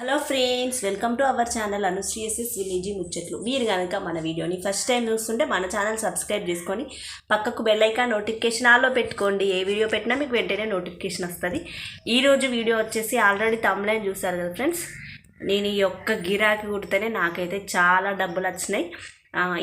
Hello friends welcome to our channel అనుశ్రీఎస్ఎస్ village ముచ్చట్లు మీరు కనుక మన వీడియోని ఫస్ట్ టైం చూస్తుంటే మన ఛానల్ సబ్స్క్రైబ్ చేసుకొని పక్కకు బెల్ ఐకాన్ నోటిఫికేషన్ ఆలో పెట్టుకోండి. ఏ వీడియో పెట్టినా మీకు వెంటనే నోటిఫికేషన్ వస్తుంది. ఈరోజు వీడియో వచ్చేసి ఆల్రెడీ తమ్లైన్ చూసారు కదా ఫ్రెండ్స్ నేను ఈ ఒక్క గిరాకీ కుడితేనే నాకైతే చాలా డబ్బులు వచ్చినాయి.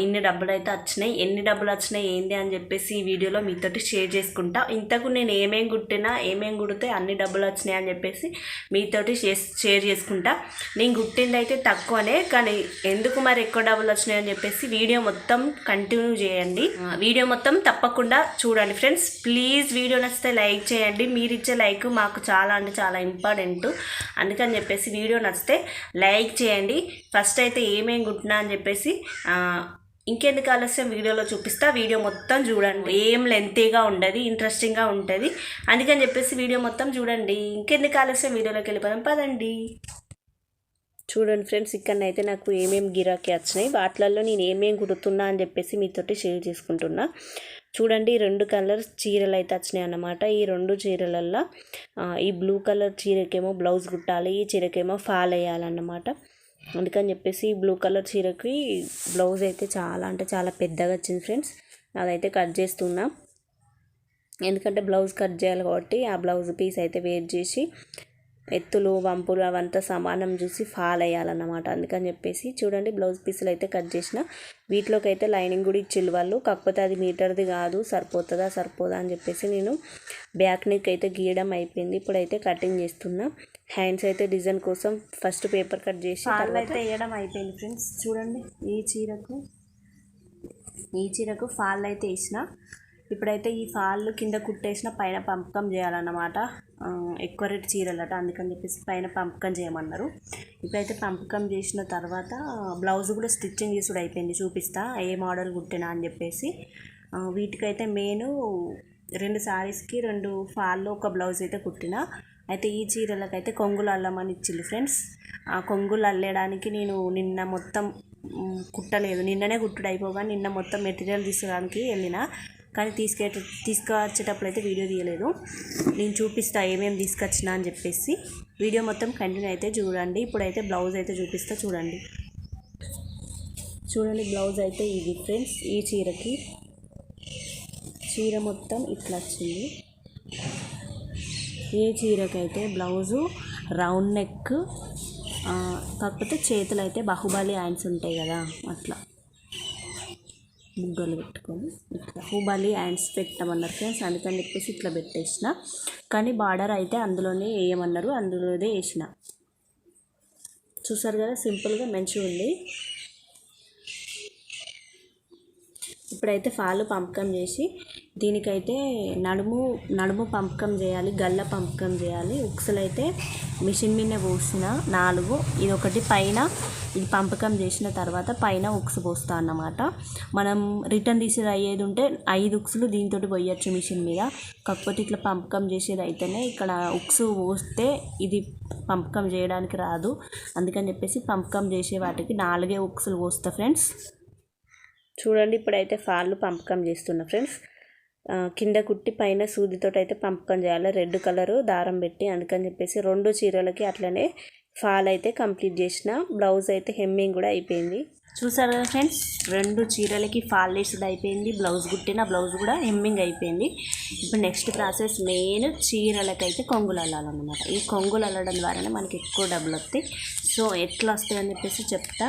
ఇన్ని డబ్బులు అయితే వచ్చినాయి. ఎన్ని డబ్బులు వచ్చినాయి ఏంది అని చెప్పేసి ఈ వీడియోలో మీతోటి షేర్ చేసుకుంటా. ఇంతకు నేను ఏమేం కుట్టినా ఏమేం కుడితే అన్ని డబ్బులు వచ్చినాయి అని చెప్పేసి మీతోటి షేర్ షేర్ చేసుకుంటా. నేను కుట్టింది అయితే తక్కువనే కానీ ఎందుకు మరి ఎక్కువ డబ్బులు వచ్చినాయి అని చెప్పేసి వీడియో మొత్తం కంటిన్యూ చేయండి. వీడియో మొత్తం తప్పకుండా చూడండి ఫ్రెండ్స్. ప్లీజ్ వీడియో నచ్చితే లైక్ చేయండి. మీరు ఇచ్చే లైక్ మాకు చాలా అంటే చాలా ఇంపార్టెంట్. అందుకని చెప్పేసి వీడియో నచ్చితే లైక్ చేయండి. ఫస్ట్ అయితే ఏమేం కుట్టినా అని చెప్పేసి ఇంకెందుకు ఆలస్యం? వీడియోలో చూపిస్తా. వీడియో మొత్తం చూడండి. ఏం లెంతీగా ఉండదు ఇంట్రెస్టింగ్గా ఉంటుంది. అందుకని చెప్పేసి వీడియో మొత్తం చూడండి. ఇంకెందుకు ఆలస్యం? వీడియోలోకి వెళ్ళిపోదాం. పదండి. చూడండి ఫ్రెండ్స్ ఇక్కడనైతే నాకు ఏమేమి గిరాకీ వచ్చినాయి. వాటిలలో నేను ఏమేమి కుడుతున్నా అని చెప్పేసి మీతోటి షేర్ చేసుకుంటున్నా. చూడండి ఈ రెండు కలర్ చీరలు అయితే వచ్చినాయి అన్నమాట. ఈ రెండు చీరలల్లో ఈ బ్లూ కలర్ చీరకేమో బ్లౌజ్ కుట్టాలి ఈ చీరకేమో ఫాల్ వేయాలన్నమాట. అందుకని చెప్పేసి బ్లూ కలర్ చీరకి బ్లౌజ్ అయితే చాలా అంటే చాలా పెద్దగా వచ్చింది ఫ్రెండ్స్ అదైతే కట్ చేస్తున్నా. ఎందుకంటే బ్లౌజ్ కట్ చేయాలి కాబట్టి ఆ బ్లౌజ్ పీస్ అయితే వేర్ చేసి ఎత్తులు వంపులు అవంతా సమానం చూసి ఫాల్ అయ్యాలన్నమాట. అందుకని చెప్పేసి చూడండి బ్లౌజ్ పీసులు అయితే కట్ చేసిన. వీటిలోకి అయితే లైనింగ్ కూడా ఇచ్చిల్లు వాళ్ళు. కాకపోతే అది మీటర్ది కాదు సరిపోతుందా సరిపోదా అని చెప్పేసి నేను బ్యాక్ నెక్ అయితే గీయడం అయిపోయింది. ఇప్పుడైతే కటింగ్ చేస్తున్నా. హ్యాండ్స్ అయితే డిజైన్ కోసం ఫస్ట్ పేపర్ కట్ చేసి అయితే వేయడం అయిపోయింది ఫ్రెండ్స్. చూడండి ఈ చీరకు ఈ చీరకు ఫాల్ అయితే వేసిన. ఇప్పుడైతే ఈ ఫాల్ కింద కుట్టేసిన పైన పంపకం చేయాలన్నమాట. ఎక్కువ రేటు చీరలట అందుకని చెప్పేసి పైన పంపకం చేయమన్నారు. ఇప్పుడైతే పంపకం చేసిన తర్వాత బ్లౌజ్ కూడా స్టిచ్చింగ్ చేసుడు అయిపోయింది చూపిస్తా ఏ మోడల్ కుట్టినా అని చెప్పేసి. వీటికైతే మెయిన్ రెండు శారీస్కి రెండు ఫాల్లో ఒక బ్లౌజ్ అయితే కుట్టిన. అయితే ఈ చీరలకైతే కొంగులు అల్లమని ఇచ్చిల్లు ఫ్రెండ్స్. ఆ కొంగులు అల్లడానికి నేను నిన్న మొత్తం కుట్టలేదు. నిన్ననే కుట్టుడు అయిపోగా నిన్న మొత్తం మెటీరియల్ తీసుకోవడానికి వెళ్ళిన. కానీ తీసుకే తీసుకొచ్చేటప్పుడు అయితే వీడియో తీయలేదు. నేను చూపిస్తా ఏమేమి తీసుకొచ్చినా అని చెప్పేసి. వీడియో మొత్తం కంటిన్యూ అయితే చూడండి. ఇప్పుడైతే బ్లౌజ్ అయితే చూపిస్తా చూడండి. చూడండి బ్లౌజ్ అయితే ఇది ఫ్రెండ్స్ ఈ చీరకి. చీర మొత్తం ఇట్లా వచ్చింది. ఏ చీరకైతే బ్లౌజు రౌండ్ నెక్ కాకపోతే చేతులు అయితే బాహుబలి హ్యాండ్స్ ఉంటాయి కదా అట్లా. బుగ్గలు పెట్టుకొని ఇట్లా హుబాలి హ్యాండ్స్ పెట్టమన్నారు ఫ్రెండ్స్ అందుకని చెప్పేసి ఇట్లా పెట్టేసిన. కానీ బార్డర్ అయితే అందులోనే వేయమన్నారు అందులోనే వేసిన. చూసారు కదా సింపుల్గా మంచిగా ఉంది. ఇప్పుడైతే ఫాలు పంపకం చేసి దీనికైతే నడుము నడుము పంపకం చేయాలి గల్ల పంపకం చేయాలి. ఉక్సులు అయితే మిషన్ మీద పోసిన నాలుగు. ఇది ఒకటి పైన ఇది పంపకం చేసిన తర్వాత పైన ఉక్స్ పోస్తా అన్నమాట. మనం రిటర్న్ తీసేది అయ్యేది ఉంటే ఐదు ఉక్సులు దీంతో పోయొచ్చు మిషన్ మీద. కాకపోతే ఇట్లా పంపకం చేసేది అయితేనే ఇక్కడ ఉక్స్ పోస్తే ఇది పంపకం చేయడానికి రాదు. అందుకని చెప్పేసి పంపకం చేసే వాటికి నాలుగే ఉక్సులు పోస్తా ఫ్రెండ్స్. చూడండి ఇప్పుడైతే ఫాళ్ళు పంపకం చేస్తున్నా ఫ్రెండ్స్. కింద కుట్టి పైన సూదితో అయితే పంపకం చేయాలి. రెడ్ కలరు దారం పెట్టి అందుకని చెప్పేసి రెండు చీరలకి అట్లనే ఫాల్ అయితే కంప్లీట్ చేసిన. బ్లౌజ్ అయితే హెమ్మింగ్ కూడా అయిపోయింది. చూసారు కదా ఫ్రెండ్స్ రెండు చీరలకి ఫాల్ వేసేది అయిపోయింది. బ్లౌజ్ కుట్టిన బ్లౌజ్ కూడా హెమ్మింగ్ అయిపోయింది. ఇప్పుడు నెక్స్ట్ ప్రాసెస్ మెయిన్ చీరలకైతే కొంగులు అల్లాలన్నమాట. ఈ కొంగులు అల్లడం ద్వారానే మనకి ఎక్కువ డబ్బులు వస్తాయి. సో ఎట్లా వస్తాయి అని చెప్పేసి చెప్తా.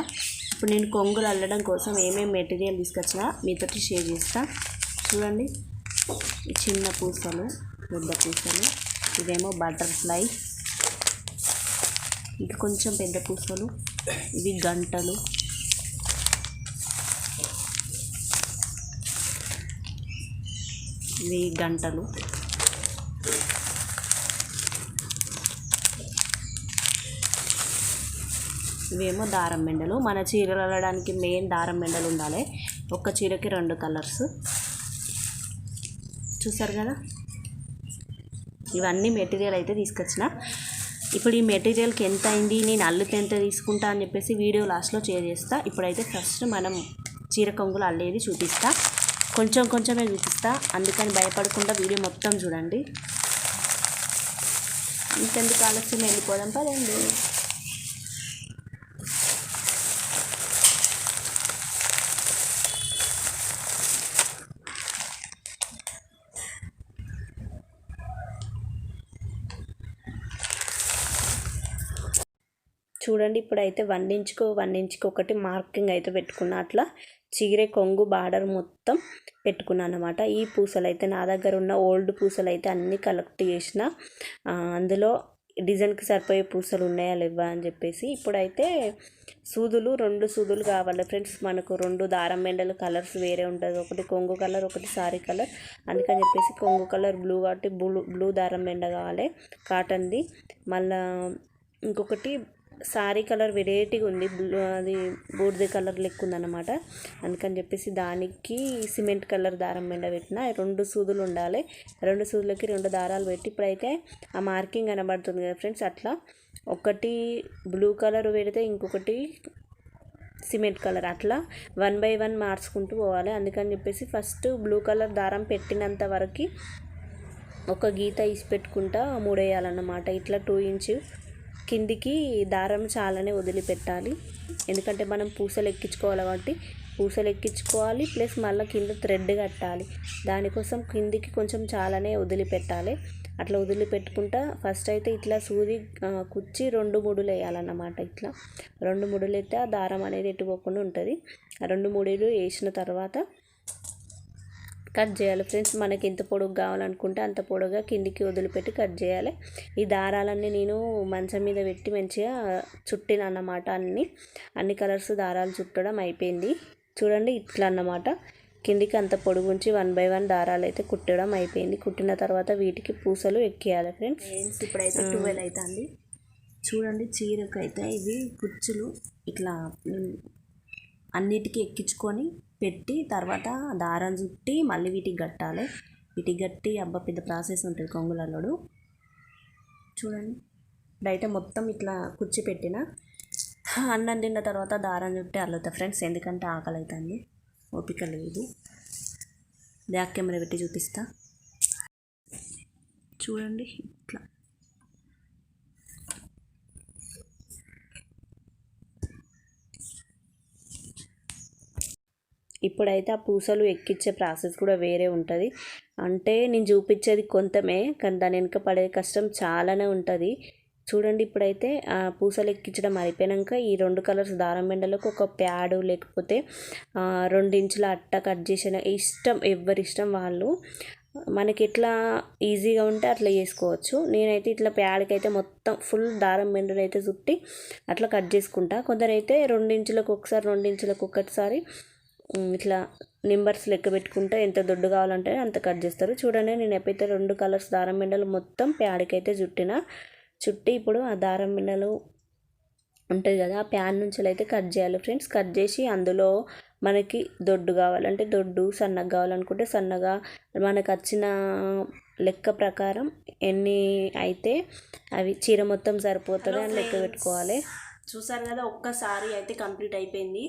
ఇప్పుడు నేను కొంగులు అల్లడం కోసం ఏమేమి మెటీరియల్ తీసుకొచ్చినా మీతోటి షేర్ చేస్తా. చూడండి. చిన్న పూసలు పెద్ద పూసలు. ఇదేమో బటర్ఫ్లై. ఇంకా కొంచెం పెద్ద పూసలు. ఇవి గంటలు. ఇవి గంటలు. ఇవేమో దారం మెండలు. మన చీరలు అల్లడానికి మెయిన్ దారం మెండలు ఉండాలి. ఒక్క చీరకి రెండు కలర్స్. చూసారు కదా? ఇవన్నీ మెటీరియల్ అయితే తీసుకొచ్చిన. ఇప్పుడు ఈ మెటీరియల్కి ఎంత అయింది నేను అల్లితే ఎంత తీసుకుంటా అని చెప్పేసి వీడియో లాస్ట్లో షేర్ చేస్తా. ఇప్పుడైతే ఫస్ట్ మనం చీర కొంగులు అల్లేది చూపిస్తా. కొంచెం కొంచెమే చూపిస్తా. అందుకని భయపడకుండా వీడియో మొత్తం చూడండి. ఇంకెందుకు ఆలస్యం? వెళ్ళిపోదాం పదండి. చూడండి ఇప్పుడైతే వన్ ఇంచ్కు వన్ ఇంచ్కి ఒకటి మార్కింగ్ అయితే పెట్టుకున్నా. అట్లా చీరే కొంగు బార్డర్ మొత్తం పెట్టుకున్నాను అనమాట ఈ పూసలు అయితే నా దగ్గర ఉన్న ఓల్డ్ పూసలు అయితే అన్నీ కలెక్ట్ చేసిన. అందులో డిజైన్కి సరిపోయే పూసలు ఉన్నాయా లేవా అని చెప్పేసి ఇప్పుడైతే సూదులు రెండు సూదులు కావాలి ఫ్రెండ్స్. మనకు రెండు దారం బెండలు కలర్స్ వేరే ఉంటుంది. ఒకటి కొంగు కలర్ ఒకటి సారీ కలర్. అందుకని చెప్పేసి కొంగు కలర్ బ్లూ కాబట్టి బ్లూ బ్లూ దారం బెండ కావాలి. కాటన్ది. మళ్ళా ఇంకొకటి సారీ కలర్ వెరైటీగా ఉంది. బ్లూ అది బూడిద కలర్ లెక్క ఉందన్నమాట. అందుకని చెప్పేసి దానికి సిమెంట్ కలర్ దారం మెండ పెట్టిన రెండు సూదులు ఉండాలి. రెండు సూదులకి రెండు దారాలు పెట్టి ఇప్పుడైతే ఆ మార్కింగ్ కనబడుతుంది కదా ఫ్రెండ్స్ అట్లా. ఒకటి బ్లూ కలర్ పెడితే ఇంకొకటి సిమెంట్ కలర్ అట్లా. వన్ బై వన్ మార్చుకుంటూ పోవాలి. అందుకని చెప్పేసి ఫస్ట్ బ్లూ కలర్ దారం పెట్టినంత వరకు ఒక గీత ఇసి పెట్టుకుంటా మూడేయాలన్నమాట. ఇట్లా టూ ఇంచ్ కిందికి దారం చాలానే వదిలిపెట్టాలి. ఎందుకంటే మనం పూసలు ఎక్కించుకోవాలి కాబట్టి పూసలు ఎక్కించుకోవాలి ప్లస్ మళ్ళీ కింద థ్రెడ్ కట్టాలి. దానికోసం కిందికి కొంచెం చాలానే వదిలిపెట్టాలి. అట్లా వదిలిపెట్టుకుంటా ఫస్ట్ అయితే ఇట్లా సూది కుచ్చి రెండు ముడులు వేయాలన్నమాట ఇట్లా. రెండు ముడులు అయితే ఆ దారం అనేది ఎట్టుకోకుండా ఉంటుంది. ఆ రెండు ముడులు వేసిన తర్వాత కట్ చేయాలి ఫ్రెండ్స్. మనకి ఎంత పొడుగు కావాలనుకుంటే అంత పొడుగా కిందికి వదిలిపెట్టి కట్ చేయాలి. ఈ దారాలన్నీ నేను మంచం మీద పెట్టి మంచిగా చుట్టిన అన్నమాట అన్ని. అన్ని కలర్స్ దారాలు చుట్టడం అయిపోయింది. చూడండి ఇట్లా అన్నమాట. కిందికి అంత పొడుగు ఉంచి వన్ బై వన్ దారాలు అయితే కుట్టడం అయిపోయింది. కుట్టిన తర్వాత వీటికి పూసలు ఎక్కియాలి ఫ్రెండ్స్. ఫ్రెండ్స్ ఇప్పుడైతే ట్వెల్వ్ అవుతుంది చూడండి చీరకు అయితే ఇవి కుచ్చులు. ఇట్లా అన్నిటికీ ఎక్కించుకొని పెట్టి తర్వాత దారం చుట్టి మళ్ళీ వీటికి కట్టాలి. వీటికి కట్టి అబ్బా పెద్ద ప్రాసెస్ ఉంటుంది కొంగులల్లుడు చూడండి. బయట మొత్తం ఇట్లా కుర్చీ పెట్టిన. అన్నం తిన్న తర్వాత దారం చుట్టి అల్లుతా ఫ్రెండ్స్ ఎందుకంటే ఆకలి అవుతుంది ఓపిక లేదు. బ్యాక్ కెమెరా పెట్టి చూపిస్తా. చూడండి ఇట్లా. ఇప్పుడైతే ఆ పూసలు ఎక్కించే ప్రాసెస్ కూడా వేరే ఉంటుంది. అంటే నేను చూపించేది కొంతమే కానీ దాని వెనుక పడే కష్టం చాలానే ఉంటుంది. చూడండి ఇప్పుడైతే ఆ పూసలు ఎక్కించడం అయిపోయాక ఈ రెండు కలర్స్ దారం బెండలకు ఒక ప్యాడ్ లేకపోతే రెండించుల రెండు ఇంచుల అట్ట కట్ చేసిన ఇష్టం ఎవరి ఇష్టం వాళ్ళు మనకి ఎట్లా ఈజీగా ఉంటే అట్లా చేసుకోవచ్చు. నేనైతే ఇట్లా ప్యాడ్కి అయితే మొత్తం ఫుల్ దారం బెండలు అయితే చుట్టి అట్లా కట్ చేసుకుంటా. కొందరైతే రెండు ఇంచులకు ఒకసారి రెండు ఇంచులకు ఒకసారి ఇట్లా నెంబర్స్ లెక్క పెట్టుకుంటే ఎంత దొడ్డు కావాలంటే అంత కట్ చేస్తారు. చూడండి నేను ఎప్పుడైతే రెండు కలర్స్ దారం బిండలు మొత్తం ప్యాడ్కి అయితే చుట్టిన చుట్టి ఇప్పుడు ఆ దారం బిండలు ఉంటుంది కదా ఆ ప్యాన్ నుంచి అయితే కట్ చేయాలి ఫ్రెండ్స్. కట్ చేసి అందులో మనకి దొడ్డు కావాలంటే దొడ్డు సన్నగా కావాలనుకుంటే సన్నగా మనకు వచ్చిన లెక్క ప్రకారం ఎన్ని అయితే అవి చీర మొత్తం సరిపోతుంది అని లెక్క పెట్టుకోవాలి. చూసారు కదా ఒక్కసారి అయితే కంప్లీట్ అయిపోయింది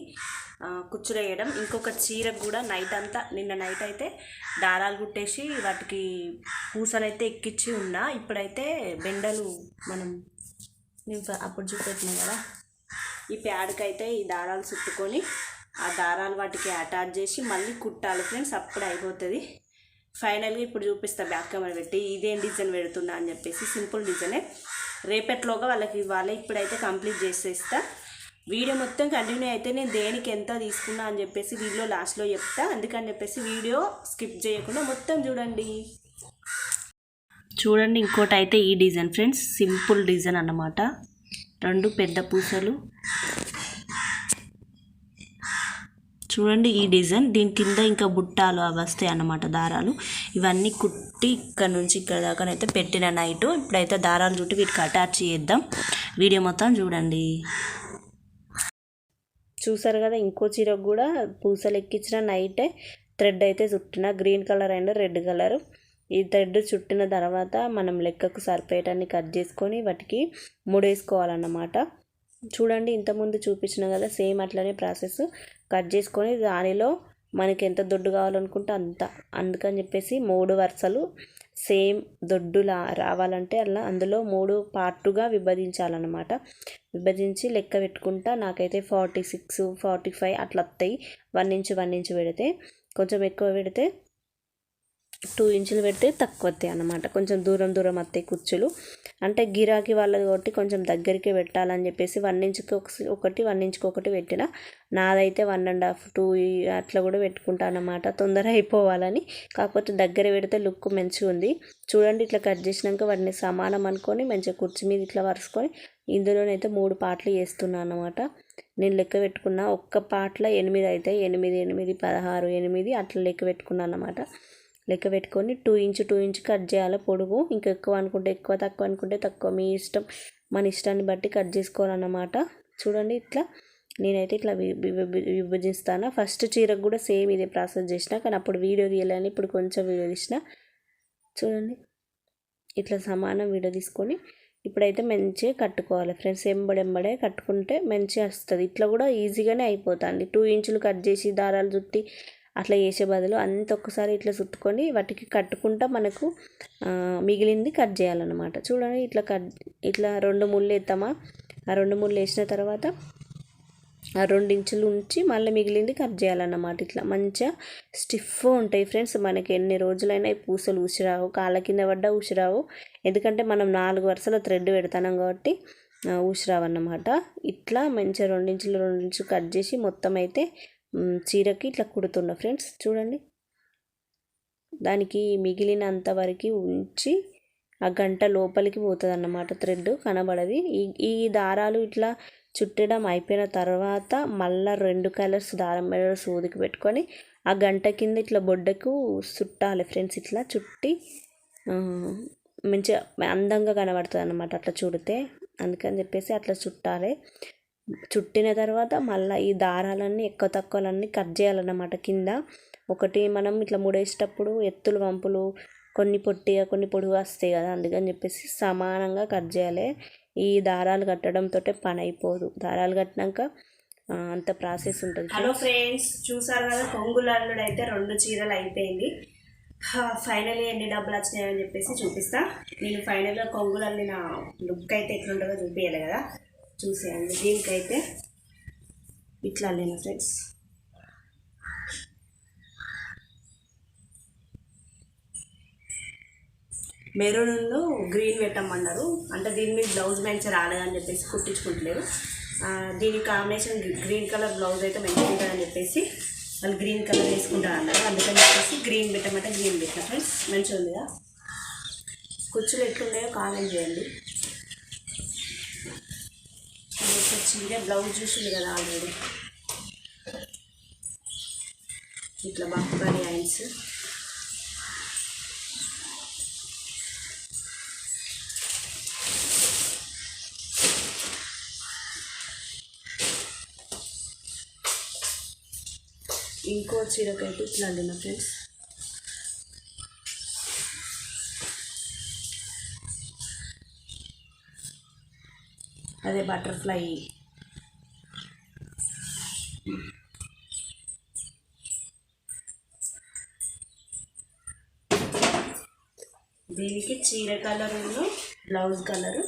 కుచ్చులేయడం ఇంకొక చీరకు కూడా నైట్ అంతా నిన్న నైట్ అయితే దారాలు కుట్టేసి వాటికి పూసలు అయితే ఎక్కించి ఉన్నా. ఇప్పుడైతే బెండలు మనం నేను అప్పుడు చూపెట్టినా కదా. ఈ ప్యాడ్కి అయితే ఈ దారాలు చుట్టుకొని ఆ దారాలు వాటికి అటాచ్ చేసి మళ్ళీ కుట్టాలి ఫ్రెండ్స్ అప్పుడు అయిపోతుంది. ఫైనల్గా ఇప్పుడు చూపిస్తా బ్యాక్ కెమెరా పెట్టి ఇదేం డిజైన్ పెడుతున్నా అని చెప్పేసి సింపుల్ డిజైనే. రేపట్లోగా వాళ్ళకి ఇవ్వాలి ఇప్పుడైతే కంప్లీట్ చేసేస్తా. వీడియో మొత్తం కంటిన్యూ అయితే నేను దేనికి ఎంత తీసుకున్నా అని చెప్పేసి వీడియో లాస్ట్లో చెప్తా. అందుకని చెప్పేసి వీడియో స్కిప్ చేయకుండా మొత్తం చూడండి. చూడండి ఇంకోటి అయితే ఈ డిజైన్ ఫ్రెండ్స్ సింపుల్ డిజైన్ అన్నమాట. రెండు పెద్ద పూసలు. చూడండి ఈ డిజైన్. దీని కింద ఇంకా బుట్టాలు అవి వస్తాయి అన్నమాట దారాలు. ఇవన్నీ కుట్టి ఇక్కడ నుంచి ఇక్కడ దాకానైతే పెట్టిన నైట్. ఇప్పుడైతే దారాలు చుట్టి వీటికి అటాచ్ చేద్దాం. వీడియో మొత్తం చూడండి. చూసారు కదా ఇంకో చీరకు కూడా పూసలు ఎక్కించిన నైటే. థ్రెడ్ అయితే చుట్టిన green colour and red colour. ఈ థ్రెడ్ చుట్టిన తర్వాత మనం లెక్కకు సరిపోయేటాన్ని కట్ చేసుకొని వాటికి ముడేసుకోవాలన్నమాట. చూడండి ఇంతకుముందు చూపించిన కదా సేమ్ అట్లనే ప్రాసెస్. కట్ చేసుకొని దానిలో మనకి ఎంత దొడ్డు కావాలనుకుంటే అంత. అందుకని చెప్పేసి మూడు వరుసలు సేమ్ దొడ్డులా రావాలంటే అలా అందులో మూడు పార్టుగా విభజించాలన్నమాట. విభజించి లెక్క పెట్టుకుంటా నాకైతే ఫార్టీ సిక్స్ ఫార్టీ ఫైవ్ అట్లా వస్తాయి. వన్ ఇంచు వన్ ఇంచు పెడితే కొంచెం ఎక్కువ పెడితే టూ ఇంచులు పెడితే తక్కువ వస్తాయి అన్నమాట. కొంచెం దూరం దూరం వస్తాయి కుర్చీలు అంటే గిరాకీ వాళ్ళది కాబట్టి కొంచెం దగ్గరికి పెట్టాలని చెప్పేసి వన్ ఇంచుకి ఒకటి వన్ ఇంచుకి ఒకటి పెట్టిన నాదైతే వన్ అండ్ హాఫ్ టూ అట్లా కూడా పెట్టుకుంటాను అన్నమాట. తొందర అయిపోవాలని. కాకపోతే దగ్గర పెడితే లుక్ మంచిగా ఉంది. చూడండి ఇట్లా కట్ చేసినాక వాటిని సమానం అనుకొని మంచిగా కుర్చీ మీద ఇట్లా వరుసుకొని ఇందులోనైతే మూడు పాటలు వేస్తున్నాను అనమాట నేను లెక్క పెట్టుకున్న ఒక్క పాటలో ఎనిమిది అవుతాయి ఎనిమిది ఎనిమిది పదహారు ఎనిమిది అట్లా లెక్క పెట్టుకున్నాను అనమాట లెక్క పెట్టుకొని two inch two inch cut చేయాలి పొడుగు. ఇంకా ఎక్కువ అనుకుంటే ఎక్కువ తక్కువ అనుకుంటే తక్కువ. మీ ఇష్టం మన ఇష్టాన్ని బట్టి కట్ చేసుకోవాలన్నమాట. చూడండి ఇట్లా. నేనైతే ఇట్లా విభజిస్తాను. ఫస్ట్ చీరకు కూడా సేమ్ ఇదే ప్రాసెస్ చేసిన కానీ అప్పుడు వీడియో తీయాలని. ఇప్పుడు కొంచెం వీడియో తీసిన. చూడండి. ఇట్లా సమానం వీడియో తీసుకొని ఇప్పుడైతే మంచిగా కట్టుకోవాలి ఫ్రెండ్స్. ఎంబడెంబడే కట్టుకుంటే మంచిగా వస్తుంది. ఇట్లా కూడా ఈజీగానే అయిపోతుంది. టూ ఇంచులు కట్ చేసి దారాలు చుట్టి అట్లా చేసే బదులు అంత ఒక్కసారి ఇట్లా చుట్టుకొని వాటికి కట్టుకుంటా మనకు మిగిలింది కట్ చేయాలన్నమాట. చూడండి ఇట్లా కట్ ఇట్లా రెండు ముళ్ళు వేస్తామా ఆ రెండు ముళ్ళు వేసిన తర్వాత ఆ రెండు ఇంచులు ఉంచి మళ్ళీ మిగిలింది కట్ చేయాలన్నమాట. ఇట్లా మంచిగా స్టిఫ్ ఉంటాయి ఫ్రెండ్స్. మనకి ఎన్ని రోజులైనా ఈ పూసలు ఉసిరావు కాళ్ళ కింద పడ్డా ఉసిరావు. ఎందుకంటే మనం నాలుగు వరుసల థ్రెడ్ పెడతాం కాబట్టి ఉసిరావు అన్నమాట ఇట్లా మంచిగా రెండించులు రెండించులు కట్ చేసి మొత్తం అయితే చీరకి ఇట్లా కుడుతుండ ఫ్రెండ్స్ చూడండి. దానికి మిగిలినంత వరకు ఉంచి ఆ గంట లోపలికి పోతుంది అన్నమాట థ్రెడ్ కనబడది. ఈ ఈ దారాలు ఇట్లా చుట్టడం అయిపోయిన తర్వాత మళ్ళా రెండు కలర్స్ దారం మీద సూదికి పెట్టుకొని ఆ గంట కింద ఇట్లా బొడ్డకు చుట్టాలి ఫ్రెండ్స్ ఇట్లా చుట్టి మంచిగా అందంగా కనబడుతుంది అన్నమాట అట్లా చుడితే. అందుకని చెప్పేసి అట్లా చుట్టాలి. చుట్టిన తర్వాత మళ్ళీ ఈ దారాలన్నీ ఎక్కువ తక్కువలన్నీ కట్ చేయాలన్నమాట కింద. ఒకటి మనం ఇట్లా ముడేసేటప్పుడు ఎత్తులు వంపులు కొన్ని పొట్టిగా కొన్ని పొడుగు వస్తాయి కదా అందుకని చెప్పేసి సమానంగా కట్ చేయాలి. ఈ దారాలు కట్టడంతో పని అయిపోదు. దారాలు కట్టినాక అంత ప్రాసెస్ ఉంటుంది హలో ఫ్రెండ్స్ చూసారు కదా కొంగులు అల్లుడు అయితే రెండు చీరలు అయిపోయింది. ఫైనల్లీ ఎన్ని డబ్బులు వచ్చినాయని చెప్పేసి చూపిస్తా. నేను ఫైనల్గా కొంగులు అల్లిన లుక్ అయితే ఎట్లుంటుందో చూపించాలి కదా. చూసేయండి. దీనికైతే ఇట్లా లేను ఫ్రెండ్స్? మెరూన్లో గ్రీన్ పెట్టమన్నారు. అంటే దీని మీద బ్లౌజ్ మంచిగా రాలేదని చెప్పేసి కుట్టించుకుంటలేరు దీని కాంబినేషన్ గ్రీన్ కలర్ బ్లౌజ్ అయితే మంచిగా ఉంటుందని చెప్పేసి వాళ్ళు గ్రీన్ కలర్ వేసుకుంటారు అన్నారు అందుకని చెప్పేసి గ్రీన్ పెట్టమంటే గ్రీన్ పెట్టిన ఫ్రెండ్స్ మంచిగా ఉంది కదా? కుచ్చులు ఎట్లున్నాయో కామెంట్ చేయండి. ఇది ఒక బ్లౌజ్ చూసింది కదా ఆల్రెడీ ఇట్లా బాహుబలి ఐన్స్ ఇంకో చీరకైతే ఇట్లా అండి నా ఫ్రెండ్స్. అదే బటర్ఫ్లై. దీనికి చీర కలరును బ్లౌజ్ కలరు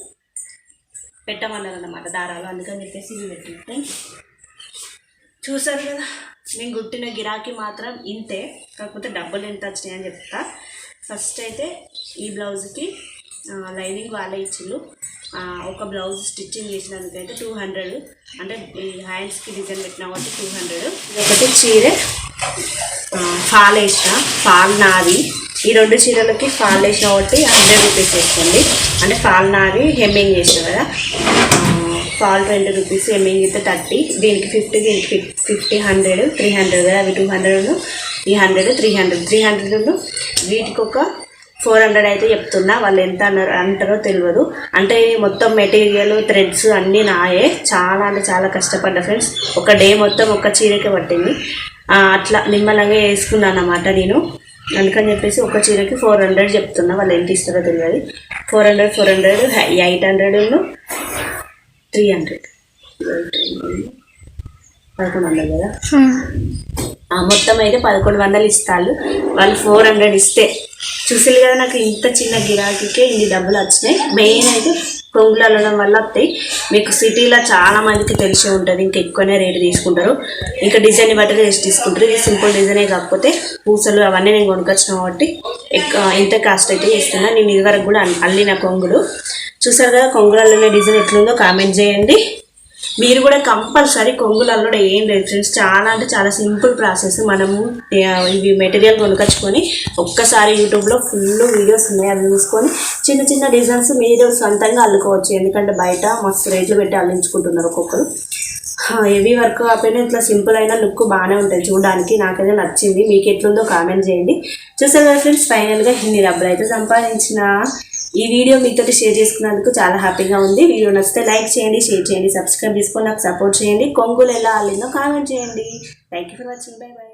పెట్టమన్నారు అనమాట దారాలు. అందుకని చెప్పేసి ఇవి పెట్టింటే చూసారు కదా నేను కుట్టిన గిరాకీ మాత్రం ఇంతే. కాకపోతే డబ్బులు ఎంత వచ్చినాయని చెప్తా. ఫస్ట్ అయితే ఈ బ్లౌజ్కి లైనింగ్ వాళ్ళే ఇచ్చిండు ఒక బ్లౌజ్ స్టిచ్చింగ్ చేసినందుకైతే టూ హండ్రెడ్. అంటే ఈ హ్యాండ్స్కి డిజైన్ పెట్టిన కాబట్టి టూ హండ్రెడ్. ఒకటి చీర. ఫాల్ వేసిన. ఫాల్ నాది. ఈ రెండు చీరలకి ఫాల్ వేసిన ఒకటి హండ్రెడ్ రూపీస్ వేసుకోండి అంటే ఫాల్ నాది హెమ్మింగ్ చేసిన కదా. ఫాల్ ట్వంటీ రూపీస్ హెమ్మింగ్ అయితే థర్టీ. దీనికి ఫిఫ్టీ దీనికి ఫిఫ్టీ హండ్రెడ్ త్రీ హండ్రెడ్ కదా. అవి టూ హండ్రెడ్ ఈ hundred three hundred. Three hundred వీటికి ఒక ఫోర్ హండ్రెడ్ అయితే చెప్తున్నా. వాళ్ళు ఎంత అన్నారు అంటారో తెలియదు అంటే మొత్తం మెటీరియల్ థ్రెడ్స్ అన్నీ నాయే. చాలా అంటే చాలా కష్టపడ్డా ఫ్రెండ్స్. ఒక డే మొత్తం ఒక చీరకే పట్టింది. అట్లా నిమ్మలంగా వేసుకున్నాను అన్నమాట నేను. అందుకని చెప్పేసి ఒక చీరకి ఫోర్ హండ్రెడ్ చెప్తున్నా. వాళ్ళు ఎంత ఇస్తారో తెలియదు four hundred four hundred eight hundred three hundred. పదకొండు వందలు కదా? ఆ, మొత్తం అయితే పదకొండు వందలు ఇస్తారు వాళ్ళు ఫోర్ హండ్రెడ్ ఇస్తే. చూసారు కదా నాకు ఇంత చిన్న గిరాకీకే ఇన్ని డబ్బులు వచ్చినాయి. మెయిన్ అయితే కొంగులు అల్లడం వల్ల వస్తాయి. మీకు సిటీలో చాలా మందికి తెలిసి ఉంటుంది. ఇంకా ఎక్కువనే రేటు తీసుకుంటారు. ఇంకా డిజైన్ బట్టి రేట్ తీసుకుంటారు. ఇది సింపుల్ డిజైనే కాకపోతే పూసలు అవన్నీ నేను కొనుకొచ్చిన కాబట్టి ఎక్కువ ఎంత కాస్ట్ అయితే ఇస్తున్నా నేను ఇదివరకు కూడా అల్- అల్లిన కొంగులు. చూసారు కదా కొంగులు అల్లిన డిజైన్ ఎట్లుందో? కామెంట్ చేయండి. మీరు కూడా కంపల్సరీ కొంగులలో ఏం లేదు ఫ్రెండ్స్ చాలా అంటే చాలా సింపుల్ ప్రాసెస్ మనము ఇవి మెటీరియల్ కొనుకొచ్చుకొని ఒక్కసారి యూట్యూబ్లో ఫుల్ వీడియోస్ ఉన్నాయి. అవి చూసుకొని చిన్న చిన్న డిజైన్స్ మీరు సొంతంగా అల్లుకోవచ్చు. ఎందుకంటే బయట మస్తు రేట్లు పెట్టి అల్లించుకుంటున్నారు ఒక్కొక్కరు. హెవీ వర్క్ కాకపోయినా ఇట్లా సింపుల్ అయిన లుక్ బాగానే ఉంటుంది. చూడడానికి నాకైతే నచ్చింది. మీకు ఎట్లుందో కామెంట్ చేయండి. చూసారు కదా ఫ్రెండ్స్ ఫైనల్గా ఇన్ని డబ్బులు అయితే సంపాదించిన. ఈ వీడియో మీతో షేర్ చేసుకున్నందుకు చాలా హ్యాపీగా ఉంది. వీడియో నచ్చితే లైక్ చేయండి షేర్ చేయండి సబ్స్క్రైబ్ చేసుకొని నాకు సపోర్ట్ చేయండి. కొంగులు ఎలా అల్లిందో కామెంట్ చేయండి. Thank you for watching bye bye